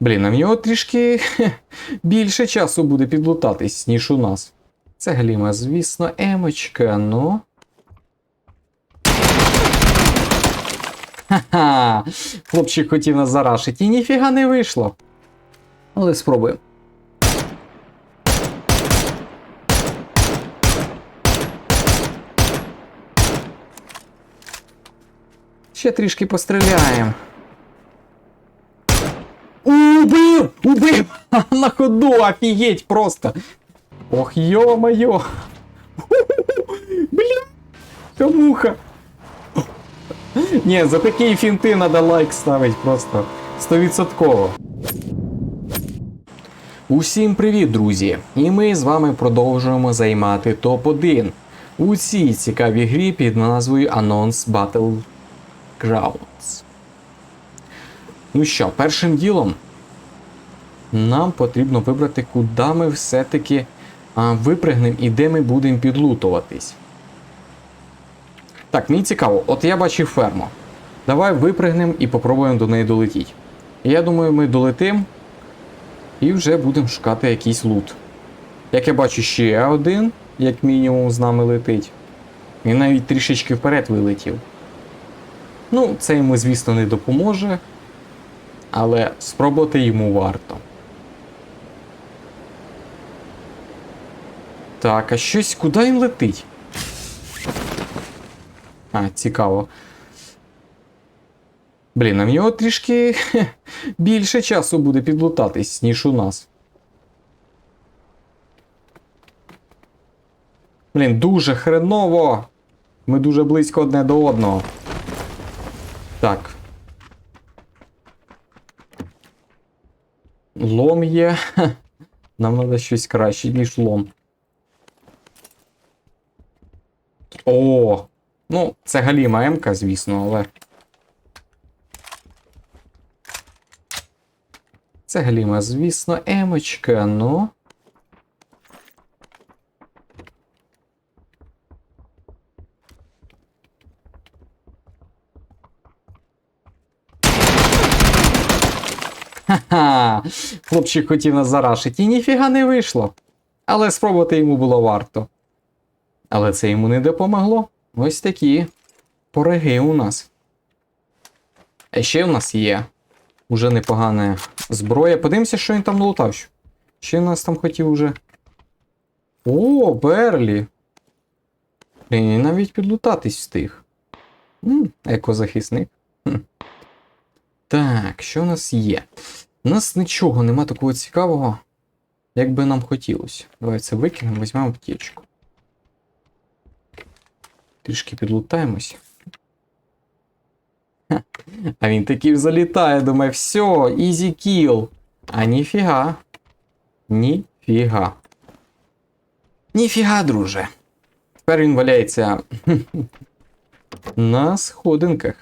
Блін, а в нього трішки більше часу буде підлутатись, ніж у нас. Це гліма, звісно, емочка, ну. Ха-ха! Хлопчик хотів нас зарашити, і ніфіга не вийшло. Але спробуємо. Ще трішки постріляємо. Убив! На ходу, офігеть просто! Ох, ё-моё! Бля! Камуха! Ні, за такі фінти надо лайк ставить просто. Стовідсотково. Усім привіт, друзі! І ми з вами продовжуємо займати топ-1 у цій цікавій грі під назвою Announce Battle Grounds. Ну що, першим ділом нам потрібно вибрати, куди ми все-таки випригнемо і де ми будемо підлутуватись. Так, мені цікаво, от я бачив ферму. Давай випригнемо і попробуємо до неї долетіти. Я думаю, ми долетимо і вже будемо шукати якийсь лут. Як я бачу, ще один, як мінімум, з нами летить. Він навіть трішечки вперед вилетів. Ну, це йому, звісно, не допоможе, але спробувати йому варто. Так, а щось куди він летить? А, цікаво. Блін, а в нього трішки більше часу буде підлутатись, ніж у нас. Блін, дуже хреново. Ми дуже близько одне до одного. Так. Лом є. Нам треба щось краще, ніж лом. О! Ну, це Галіма М-ка, звісно, але. Це Галіма, звісно, Емочка, ну. Ха-ха! Хлопчик хотів нас зарашити, і ніфіга не вийшло. Але спробувати йому було варто. Але це йому не допомогло. Ось такі пороги у нас. А ще у нас є уже непогана зброя. Подивимося, що він там лутав. Що він нас там хотів уже. О, Берлі. Блін, навіть підлутатись встиг. Екозахисник. Так, що у нас є? У нас нічого нема такого цікавого, як би нам хотілося. Давай це викинемо, візьмемо аптечку. Трішки підлутаємось. Ха. А він таки залітає, думає, все, ізі кіл. А ніфіга. Ніфіга. Ніфіга, друже. Тепер він валяється на сходинках.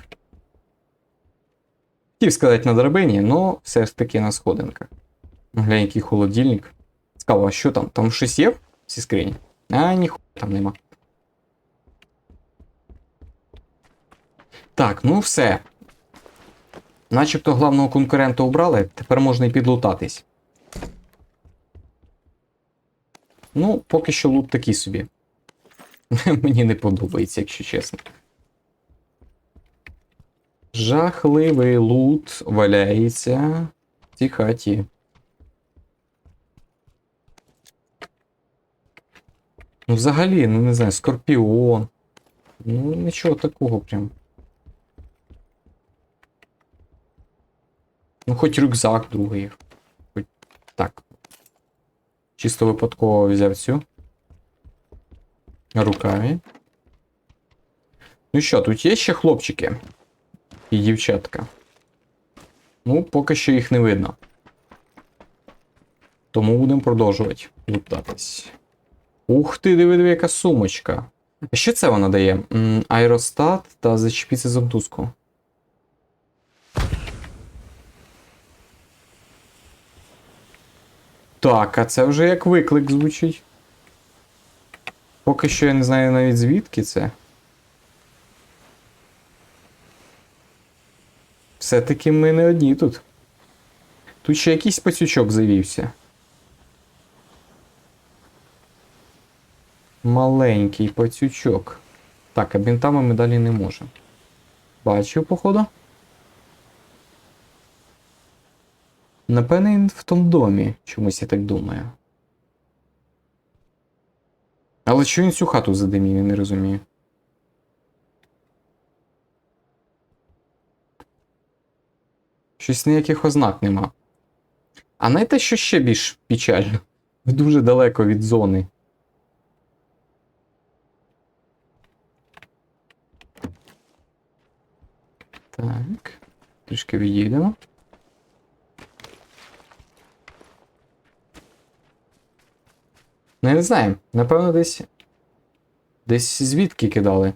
Хотів сказати на драбині, але все ж таки на сходинках. Глянь, який холодильник. Цікаво, а що там? Там щось є в цій скрині? А, ніхуя там нема. Так, ну все. Начебто главного конкурента обрали, тепер можна і підлутатись. Ну, поки що лут такий собі. Мені не подобається, якщо чесно. Жахливий лут валяється в цій хаті. Ну, взагалі, ну не знаю, скорпіон. Ну, нічого такого прям. Ну, хоч рюкзак другий. Хоч так. Чисто випадково взяв цю. Рукаві. Ну що, тут є ще хлопчики? І дівчатка. Ну, поки що їх не видно. Тому будемо продовжувати лутатись. Ух ти, диви, яка сумочка. А що це вона дає? Аеростат та зачепіться за мотузку. Так, а це вже як виклик звучить. Поки що я не знаю навіть звідки це. Все-таки ми не одні тут. Тут ще якийсь пацючок завівся. Маленький пацючок. Так, а бінтами ми далі не можемо. Бачу, походу. Напевне, він в тому домі, чомусь я так думаю. Але що він цю хату задимів, я не розумію. Щось ніяких ознак нема. А знаєте, що ще більш печально? Дуже далеко від зони. Так. Трішки відійдемо. Ну, я не знаю. Напевно, десь. Десь звідки кидали.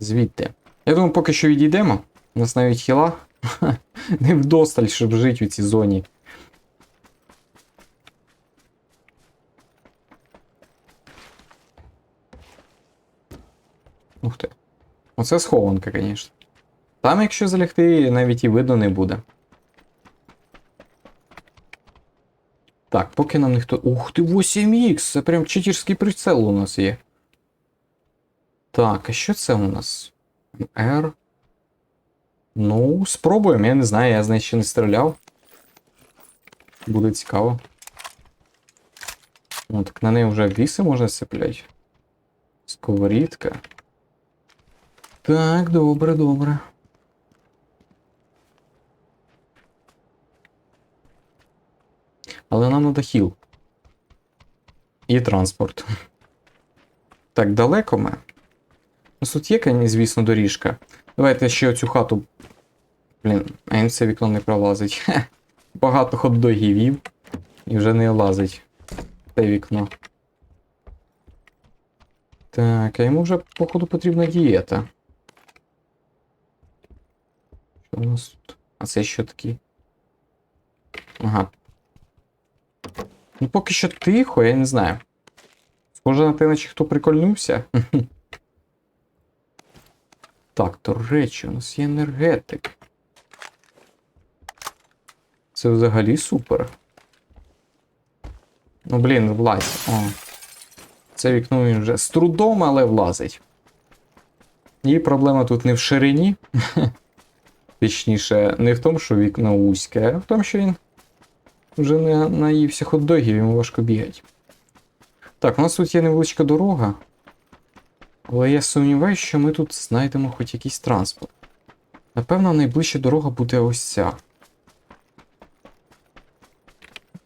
Звідти. Я думаю, поки що відійдемо. У нас навіть хіла. Не вдосталь, щоб жити у цій зоні. Ух ти. Оце схованка, звісно. Там, якщо залягти, навіть і видно не буде. Так, поки нам ніхто. Ух ти, 8х! Це прям читерський прицел у нас є. Так, а що це у нас? R. Ну, спробуємо, я не знаю, я з неї ще не стріляв. Буде цікаво. О, так на неї вже віси можна сцепляти. Сковорідка. Так, добре, добре. Але нам треба хіл. І транспорт. Так, далеко ми. Ну, тут є, звісно, доріжка. Давайте ще оцю хату. Блін, а він це вікно не пролазить. Хе. Багато хот-догів. І вже не лазить. Це вікно. Так, а йому вже, походу, потрібна дієта. Що у нас тут? А це що такий? Ага. Ну, поки що тихо, я не знаю. Схоже на те, наче хто прикольнувся. Так, до речі, у нас є енергетик. Це взагалі супер. Ну, блін, влазь. О. Це вікно він вже з трудом, але влазить. І проблема тут не в ширині. Точніше, не в тому, що вікно вузьке, а в тому, що він вже не наївся хот-догів, йому важко бігати. Так, у нас тут є невеличка дорога. Але я сумніваюся, що ми тут знайдемо хоч якийсь транспорт. Напевно, найближча дорога буде ось ця.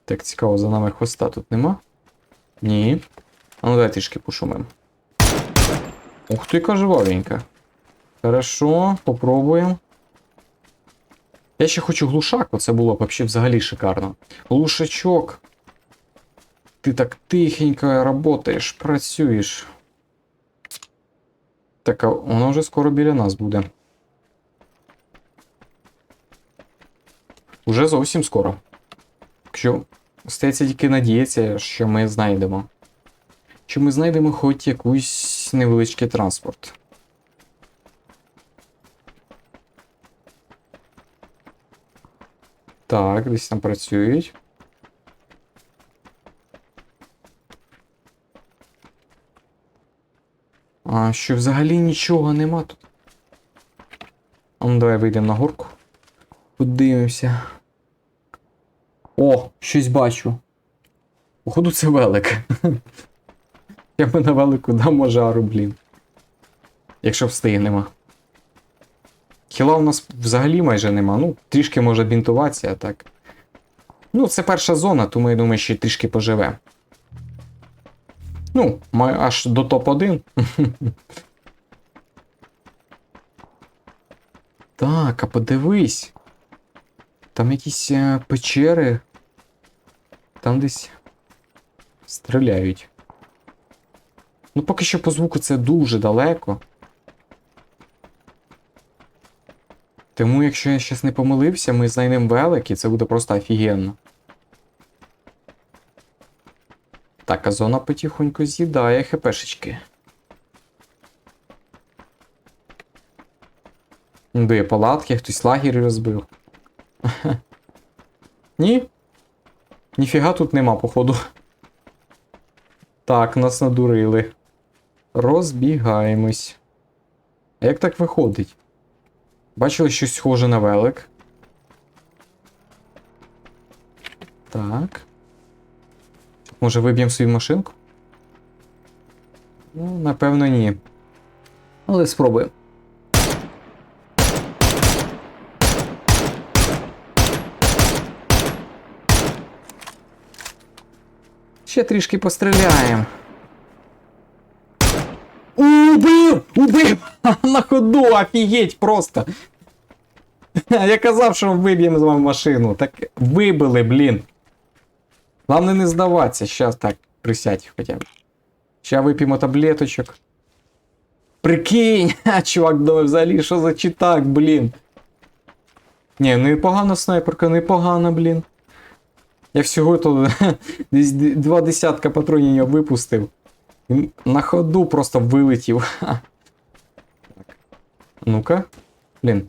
Так, цікаво, за нами хвоста тут нема? Ні. А ну дай трішки пошумим. Ух ти, яка живавенька. Хорошо, попробуємо. Я ще хочу глушак, оце було б взагалі шикарно. Глушачок. Ти так тихенько работаєш, працюєш. Так, а воно вже скоро біля нас буде. Уже зовсім скоро. Якщо стається тільки надіятися, що ми знайдемо. Що ми знайдемо хоч якийсь невеличкий транспорт. Так, десь там працюють. А що взагалі нічого нема тут. Ну давай вийдемо на горку. Подивимося. О, щось бачу. Походу це велик. Я би на велику дам жару, блін. Якщо встигнемо. Хіла у нас взагалі майже нема. Ну, трішки може бінтуватися, так. Ну, це перша зона, тому я думаю, ще трішки поживе. Ну, аж до топ-1. Так, а подивись. Там якісь е, печери. Там десь стріляють. Ну, поки що по звуку це дуже далеко. Тому, якщо я щас не помилився, ми знайдемо велик, і це буде просто офігенно. Так, а зона потихоньку з'їдає хпшечки. Де палатки, хтось лагерь розбив. Ні? Ніфіга тут нема, походу. Так, нас надурили. Розбігаємось. А як так виходить? Бачили щось схоже на велик. Так. Може виб'ємо свою машинку? Ну, напевно, ні. Але спробуємо. Ще трішки постріляємо. Убив! На ходу, офігеть просто. Я казав, що виб'ємо з вами машину. Так вибили, блін. Главное не здаватися. Щас так, присядь хоча б. Ща вип'ємо таблеточок. Прикинь! Чувак, думаю, взагалі, що за читак, блін. Ні, непогана снайперка, непогана, блін. Я всього то десь два десятка патронів випустив. На ходу просто вилетів. Ну-ка. Блін.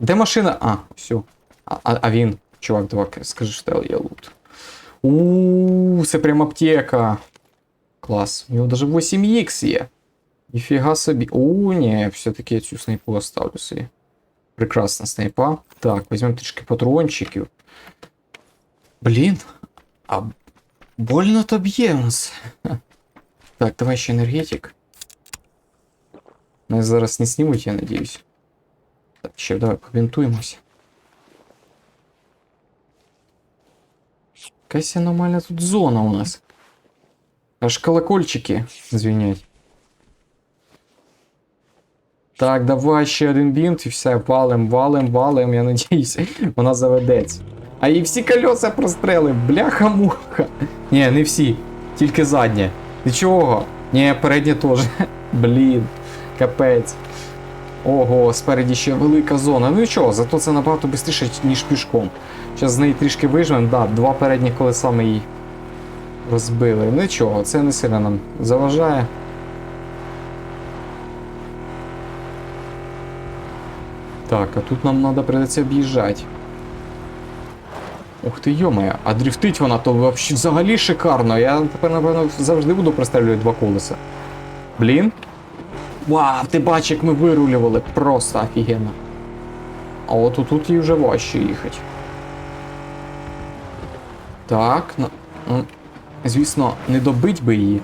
Де машина? А, все. А, а, а він. Чувак, давай, скажи, що я лут. У, це прям аптека. Клас. У нього даже 8х є. Ніфіга собі. У, ні, все-таки я цю снайпу оставлю собі. Прекрасна снайпа. Так, візьмемо трішки патрончиків. Блін. А больно то б'є у нас. Так, давай ще енергетик. Нас зараз не знімуть, я надіюсь. Так, ще давай побінтуємося. Якась аномальна тут зона у нас. Аж колокольчики звінять. Так, давай ще один бінт і все, валим, валим, валим, я надіюсь, вона заведеться. А і всі кольоса прострели, бляха-муха. Ні, не всі, тільки заднє. Нічого. Ні, переднє теж. Блін, капець. Ого, спереді ще велика зона. Ну нічого, зато це набагато швидше, ніж пішком. Зараз з неї трішки вижмемо, да, два передні колеса ми її розбили. Нічого, це не сильно нам заважає. Так, а тут нам треба придеться об'їжджати. Ух ти, йомая, а дрифтить вона то взагалі шикарно. Я тепер, напевно, завжди буду пристрелювати два колеса. Блін. Вау, ти бачиш, як ми вирулювали. Просто офігенно. А от тут їй вже важче їхати. Так, ну, звісно, не добить би її.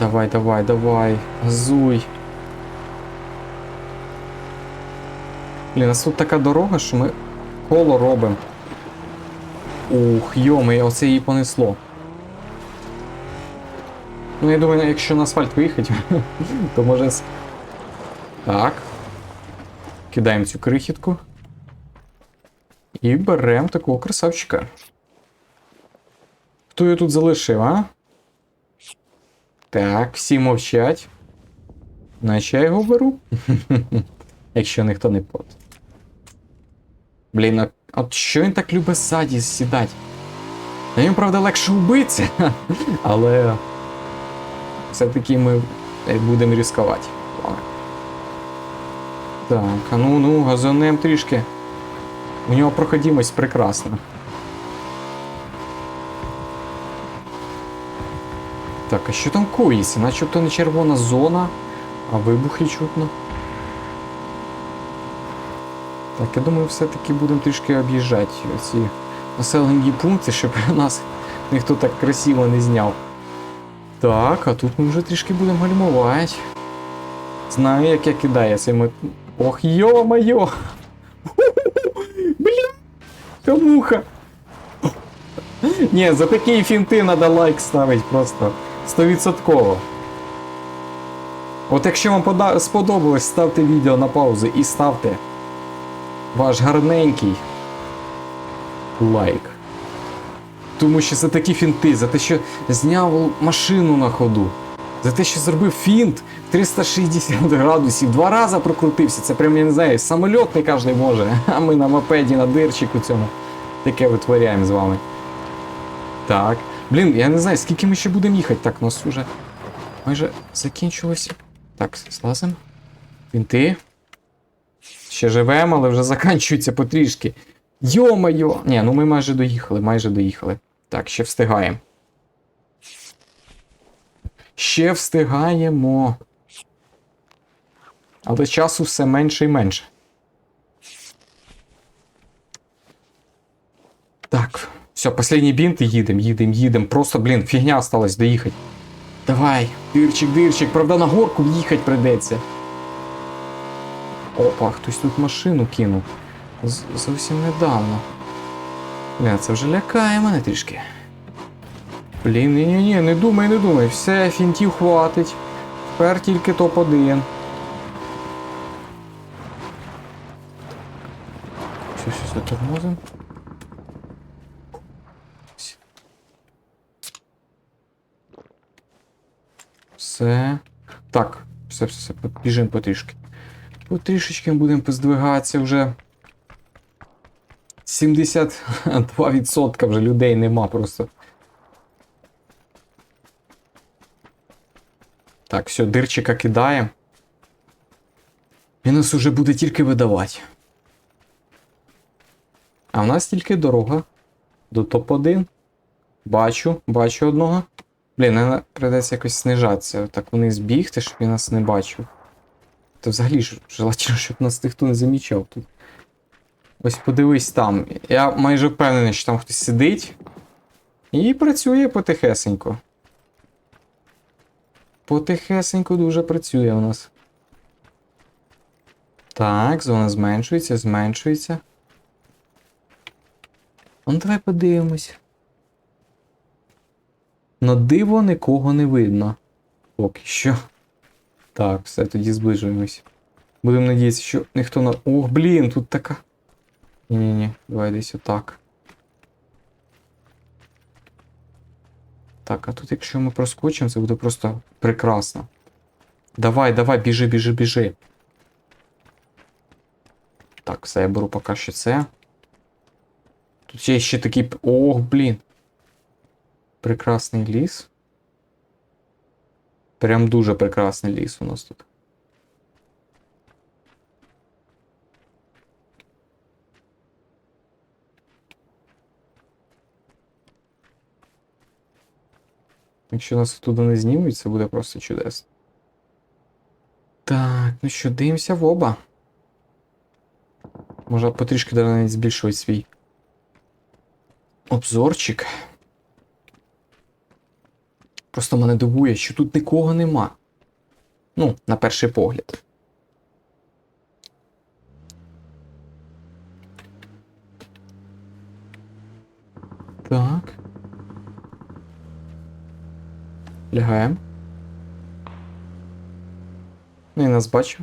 Давай, давай, давай, газуй. Блін, у нас тут така дорога, що ми коло робимо. Ух, йоми, оце її понесло. Ну, я думаю, якщо на асфальт виїхати, то може. Так. Кидаємо цю крихітку. І беремо такого красавчика. Хто його тут залишив, а? Так, всі мовчать. Наче я його беру. Якщо ніхто не проти. Блін, а от що він так любить ззаді сідати? Ньому, правда, легше вбитися, але все-таки ми е, будемо ризикувати. Так, а ну ну, газонем трішки. У нього проходимость прекрасна. Так, а що там коїться? Начебто не червона зона, а вибухи чутно. Так, я думаю, все-таки будемо трішки об'їжджати ці населені пункти, щоб нас ніхто так красиво не зняв. Так, а тут ми вже трішки будемо гальмувати. Знаю, як я кидаю цими. Ох, йо-моє! Бля! Камуха! Ні, за такі фінти треба лайк ставити просто. Стовідсотково. От якщо вам сподобалось, ставте відео на паузу і ставте ваш гарненький лайк. Тому що за такі фінти, за те, що зняв машину на ходу, за те, що зробив фінт 360 градусів, два рази прокрутився. Це прям, я не знаю, самольот не кожен може. А ми на мопеді, на дирчику цьому таке витворяємо з вами. Так. Блін, я не знаю, скільки ми ще будемо їхати. Так, нас вже майже закінчилося. Так, злазимо. Фінти. Ще живемо, але вже заканчується потрішки. Йо-моє! Ні, ну ми майже доїхали, майже доїхали. Так, ще встигаємо. Ще встигаємо. Але часу все менше і менше. Так, все, последній бінт і їдем, їдем, їдем. Просто, блін, фігня осталась доїхати. Давай, дирчик, дирчик, правда, на горку в'їхати прийдеться. Опа, хтось тут машину кинув. З- зовсім недавно. Бля, це вже лякає мене трішки. Блін, ні-ні-ні, не думай, не думай. Все, фінтів хватить. Тепер тільки топ-1. Все, все, все, тормозим. Все. Так, все, все, все, біжимо потрішки. Потрішечки будемо поздвигатися вже. 72% вже людей нема просто. Так, все, дирчика кидаємо. Він нас уже буде тільки видавати. А в нас тільки дорога до топ-1. Бачу, бачу одного. Блін, нам придеться якось знижатися. Так вниз бігти, щоб він нас не бачив. То взагалі ж желательно, щоб нас ніхто не замічав тут. Ось подивись там. Я майже впевнений, що там хтось сидить. І працює потихесенько. Потихесенько дуже працює у нас. Так, зона зменшується, зменшується. Ну, давай подивимось. На диво нікого не видно. Поки що. Так, все, тоді зближуємось. Будемо надіятися, що ніхто на. Ох, блін, тут така. Ні-ні-ні, давай десь отак. Так, а тут якщо ми проскочимо, це буде просто прекрасно. Давай, давай, біжи, біжи, біжи. Так, все, я беру поки що це. Тут є ще такий. п- Ох, блін. Прекрасний ліс. Прям дуже прекрасний ліс у нас тут. Якщо нас туди не знімуть, це буде просто чудесно. Так, ну що, дивимося в оба. Може потрішки навіть збільшувати свій обзорчик. Просто мене дивує, що тут нікого нема. Ну, на перший погляд. Так. Лягаємо. Ну, Він нас бачив.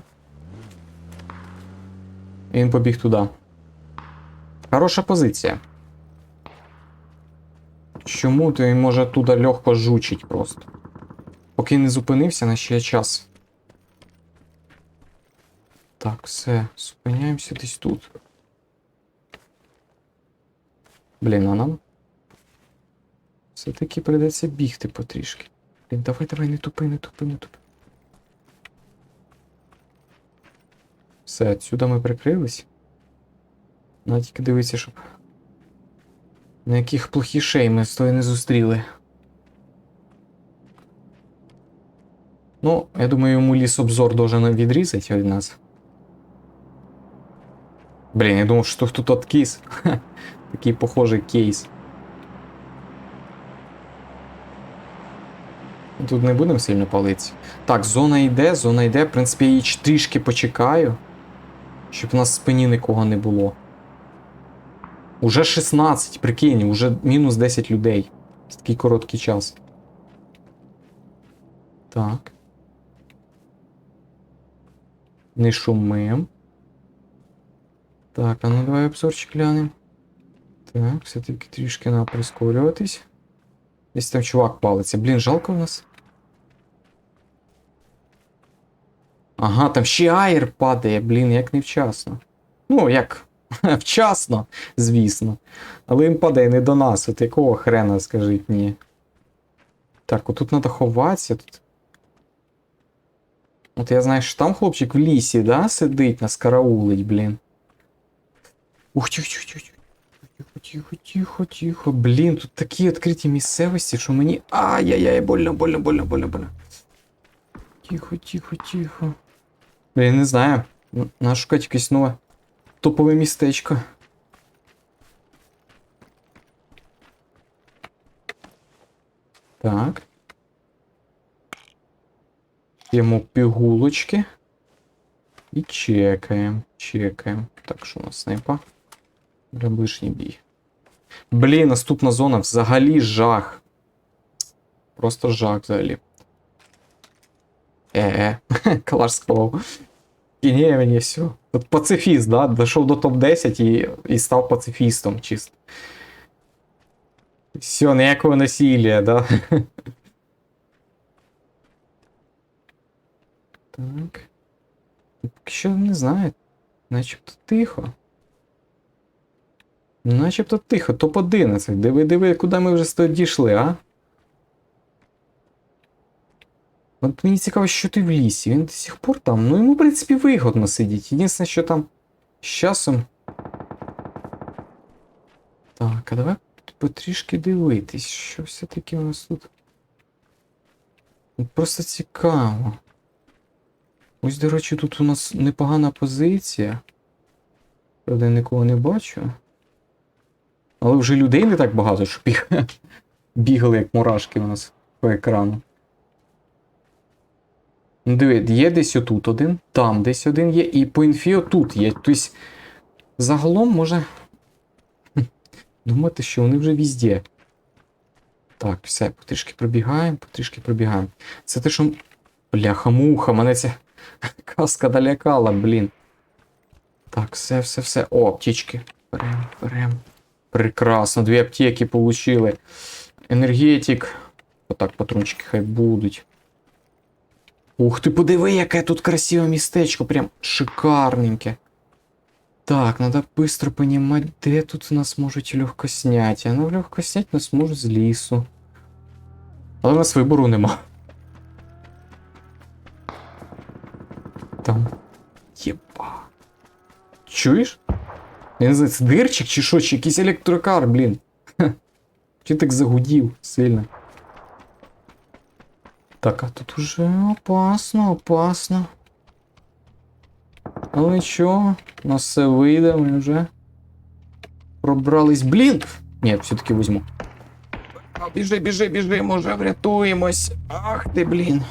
І він побіг туди. Хороша позиція. Чому він може туди легко жучить просто? Поки не зупинився, на ще є час. Так, все, зупиняємося десь тут. Блін, а нам? Все-таки прийдеться бігти потрішки. Блін, давай, давай, не тупи, не тупи, не тупи. Все, отсюда ми прикрились. Надо тільки дивитися, щоб. На яких плохішей ми з тою не зустріли. Ну, я думаю, йому лісобзор должен відрізати від нас. Блін, я думав, що тут от кейс. Такий похожий кейс. Тут не будемо сильно палитися. Так, зона йде, зона йде. В принципі, я її трішки почекаю. Щоб у нас в спині нікого не було. Уже 16, прикинь, уже мінус 10 людей. За такий короткий час. Так. Не шумим. Так, а ну давай обзорчик глянем. Так, все-таки трішки треба прискорюватись. Десь там чувак палиться. Блін, жалко в нас. Ага, там ще аєр падає, блін, як невчасно. Ну, як вчасно, звісно. Але він падає не до нас. От якого хрена, скажіть мені. Так, отут треба ховатися. Тут... От я знаю, що там хлопчик в лісі, да, сидить, нас караулить, блін. Ух, тих, тих, тих. Тихо, тихо, тихо, тихо. Блін, тут такі відкриті місцевості, що мені. Ай-яй-яй, больно, больно, больно, больно, больно. Тихо, тихо, тихо. Блін, не знаю. Надо шукати якесь нове топове містечко. Так. П'ємо пігулочки. І чекаємо, чекаємо. Так, що у нас снайпа? Ближній бій. Блін, наступна зона взагалі жах. Просто жах взагалі. Е-е, калаш сховав. І ні, мені все. От пацифіст, да? Дійшов до топ-10 і, і став пацифістом чисто. Все, ніякого насилля, да? Так. Що не знаю. Начебто тихо. Начебто тихо, топ-11. Диви, диви, куди ми вже дійшли, а? От мені цікаво, що ти в лісі. Він до сих пор там. Ну йому, в принципі, вигодно сидіти. Єдине, що там з часом. Так, а давай потрішки дивитись, що все-таки у нас тут. Просто цікаво. Ось, до речі, тут у нас непогана позиція. Правда, я нікого не бачу. Але вже людей не так багато, щоб бігали, як мурашки у нас по екрану. Ну, диви, є десь отут один, там десь один є, і по інфі отут є. Тобто, загалом може думати, що вони вже везде. Так, все, потрішки пробігаємо, потрішки пробігаємо. Це те, що. Бляха-муха, мене ця каска долякала, блін. Так, все, все, все. О, аптечки. Берем, берем. Прекрасно, дві аптеки получили. Енергетик. Отак, патрончики хай будуть. Ух ти, подиви, яке тут красиве містечко, прям шикарненьке. Так, надо быстро понимать, де тут нас можуть легко снять. А ну легко снять нас можуть з лісу. Але у нас вибору нема. Там. Єба. Чуєш? Я не знаю, це дирчик чи що, чи якийсь електрокар, блін. Чи так загудів сильно. Так, а тут уже опасно, опасно. Але нічого, у нас все вийде, ми вже пробрались. Блін! Ні, все-таки візьму. Біжи, біжи, біжи, може врятуємось. Ах ти, блін.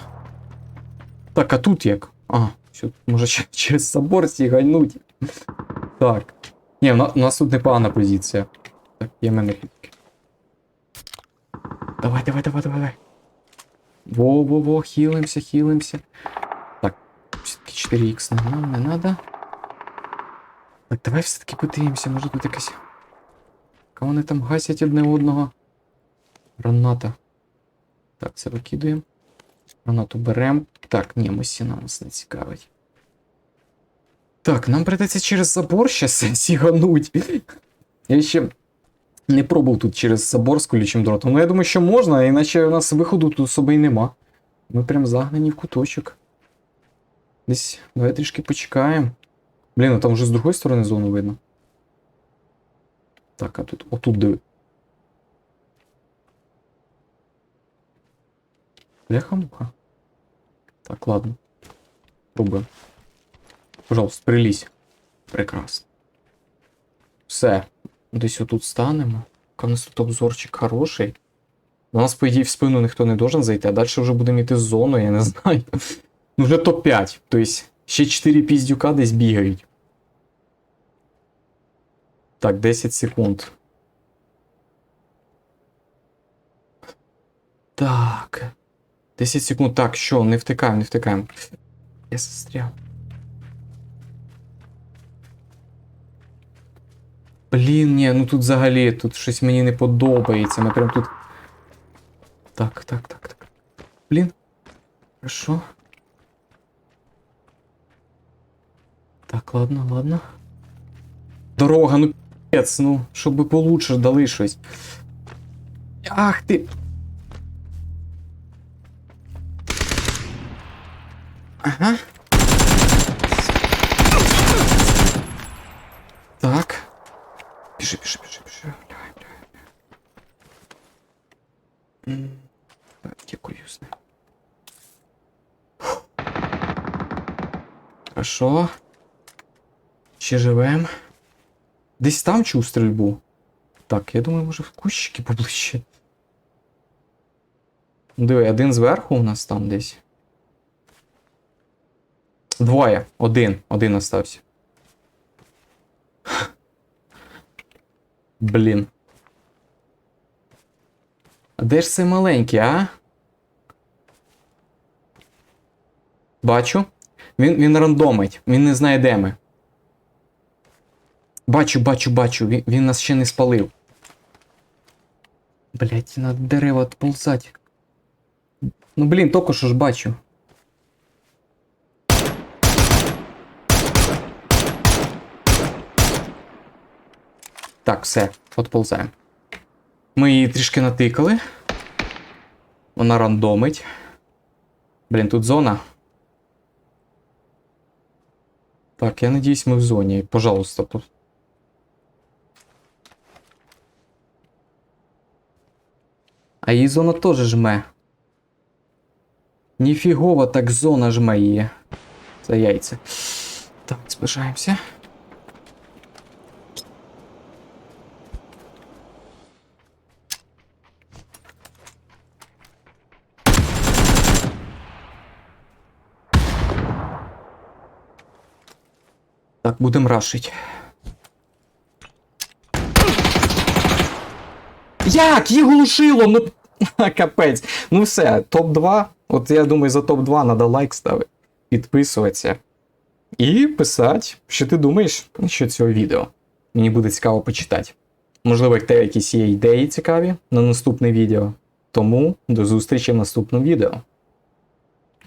Так, а тут як? А, все, може через собор сігануть. Так. Ні, у нас, у нас тут непогана позиція. Так, є мене. Давай, давай, давай, давай, давай. Во-во-во, хилимся, хилимся. Так, все-таки 4х нам не надо. Так, давай все-таки подивимося, може тут якась. Яка вони там гасять одне одного. Граната. Так, це викидуємо. Гранату беремо. Так, ні, Мосіна нас не цікавить. Так, нам придеться через забор щас сігануть. Я ще не пробував тут через забор з колючим дротом. Ну я думаю, що можна, іначе у нас виходу тут особи й нема. Ми прям загнані в куточок. Десь давай трішки почекаємо. Блін, а там вже з другої сторони зону видно. Так, а тут отут диви. Бляха-муха. Так, ладно. Пробуємо. Пожалуйста, прилізь. Прекрасно. Все. Десь отут станемо. В нас тут обзорчик хороший. У нас, по ідеї, в спину ніхто не должен зайти, а далі вже будемо йти з зоною, я не знаю. Ну, вже топ-5. Тобто, ще 4 піздюка десь бігають. Так, 10 секунд. Так. 10 секунд. Так, що, не втикаємо, не втикаємо. Я застряв. Блін, ні, ну тут взагалі тут щось мені не подобається. Ми прям тут. Так, так, так, так. Блін. Хорошо. Так, ладно, ладно. Дорога, ну пец, ну, щоб получше дали щось. Ах ти. Ага. Так. Біжи, біжи, біжи, біжи. М, Так, дякую. Юсне. Хорошо. Ще живем. Десь там чув стрільбу. Так, я думаю, може в кущики поближче. Диви, один зверху у нас там десь. Двоє. Один. Один остався. Блін. А де ж цей маленький, а? Бачу. Він, він рандомить. Він не знає, де ми. Бачу, бачу, бачу. Він, він нас ще не спалив. Блять, на дерева отползать. Ну блін, тільки що ж бачу. Так, все, отползаємо. Ми її трішки натикали. Вона рандомить. Блін, тут зона. Так, я надіюсь, ми в зоні. Пожалуйста, тут. А її зона теж жме. Ніфігова так зона жме її. За яйця. Так, збираємося. Так, будемо рашить. Як? Їх глушило? Ну. Капець. Ну все, топ-2. От я думаю, за топ-2 треба лайк ставити, підписуватися. І писати, що ти думаєш що цього відео. Мені буде цікаво почитати. Можливо, як тебе якісь є ідеї цікаві на наступне відео. Тому до зустрічі в наступному відео.